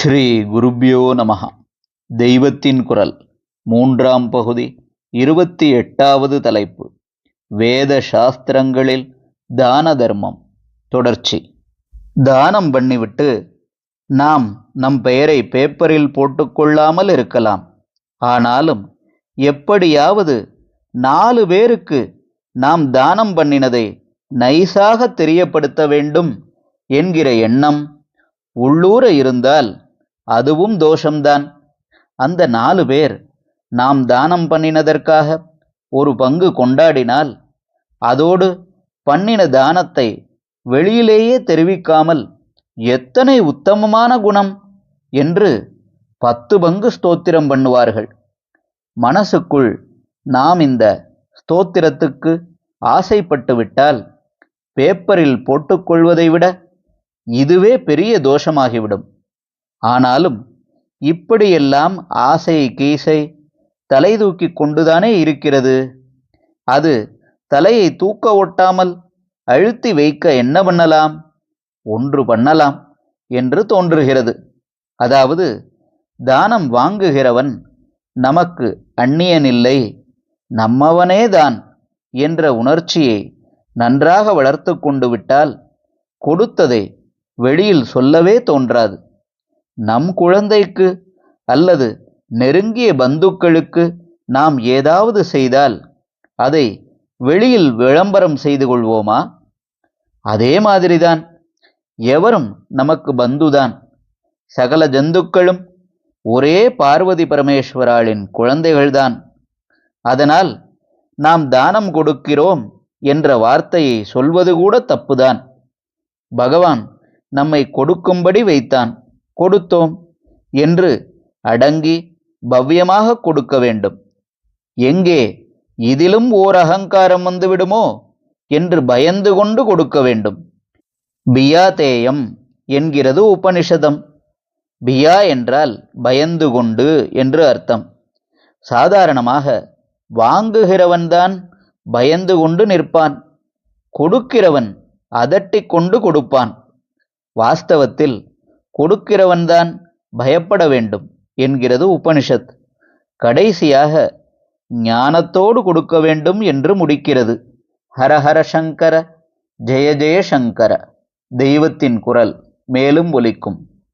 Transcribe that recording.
ஸ்ரீ குருப்யோ நமஹ. தெய்வத்தின் குரல். மூன்றாம் பகுதி இருபத்தி எட்டாவது தலைப்பு. வேத சாஸ்திரங்களில் தான தர்மம். தொடர்ச்சி. தானம் பண்ணிவிட்டு நாம் நம் பெயரை பேப்பரில் போட்டுக்கொள்ளாமல் இருக்கலாம். ஆனாலும் எப்படியாவது நாலு பேருக்கு நாம் தானம் பண்ணினதை நைசாக தெரியப்படுத்த வேண்டும் என்கிற எண்ணம் உள்ளூர இருந்தால் அதுவும் தோஷம்தான். அந்த நாலு பேர் நாம் தானம் பண்ணினதற்காக ஒரு பங்கு கொண்டாடினால் அதோடு பண்ணின தானத்தை வெளியிலேயே தெரிவிக்காமல் எத்தனை உத்தமமான குணம் என்று பத்து பங்கு ஸ்தோத்திரம் பண்ணுவார்கள். மனசுக்குள் நாம் இந்த ஸ்தோத்திரத்துக்கு ஆசைப்பட்டு விட்டால் பேப்பரில் போட்டுக்கொள்வதை விட இதுவே பெரிய தோஷமாகிவிடும். ஆனாலும் இப்படியெல்லாம் ஆசை கீசை தலை தூக்கி கொண்டுதானே இருக்கிறது? அது தலையை தூக்க ஒட்டாமல் அழுத்தி வைக்க என்ன பண்ணலாம்? ஒன்று பண்ணலாம் என்று தோன்றுகிறது. அதாவது தானம் வாங்குகிறவன் நமக்கு அந்நியனில்லை நம்மவனேதான் என்ற உணர்ச்சியை நன்றாக வளர்த்து கொண்டு விட்டால் கொடுத்ததை வெளியில் சொல்லவே தோன்றாது. நம் குழந்தைக்கு அல்லது நெருங்கிய பந்துக்களுக்கு நாம் ஏதாவது செய்தால் அதை வெளியில் விளம்பரம் செய்து கொள்வோமா? அதே மாதிரிதான் எவரும் நமக்கு பந்துதான். சகல ஜந்துக்களும் ஒரே பார்வதி பரமேஸ்வராளின் குழந்தைகள்தான். அதனால் நாம் தானம் கொடுக்கிறோம் என்ற வார்த்தையை சொல்வது கூட தப்புதான். பகவான் நம்மை கொடுக்கும்படி வைத்தான். கொடுத்தோம் என்று அடங்கி பவ்யமாக கொடுக்க வேண்டும். எங்கே? இதிலும் ஓர் அகங்காரம் வந்துவிடுமோ? என்று பயந்து கொண்டு கொடுக்க வேண்டும். பியாதேயம் என்கிறது உபனிஷதம். பியா என்றால் பயந்து கொண்டு என்று அர்த்தம். சாதாரணமாக வாங்குகிறவன்தான் பயந்து கொண்டு நிற்பான். கொடுக்கிறவன் அதட்டிக் கொண்டு கொடுப்பான். வாஸ்தவத்தில் கொடுக்கிறவன்தான் பயப்பட வேண்டும் என்கிறது உபனிஷத். கடைசியாக ஞானத்தோடு கொடுக்க வேண்டும் என்று முடிக்கிறது. ஹரஹர சங்கர ஜெய ஜெய சங்கர தெய்வத்தின் குரல் மேலும் ஒலிக்கும்.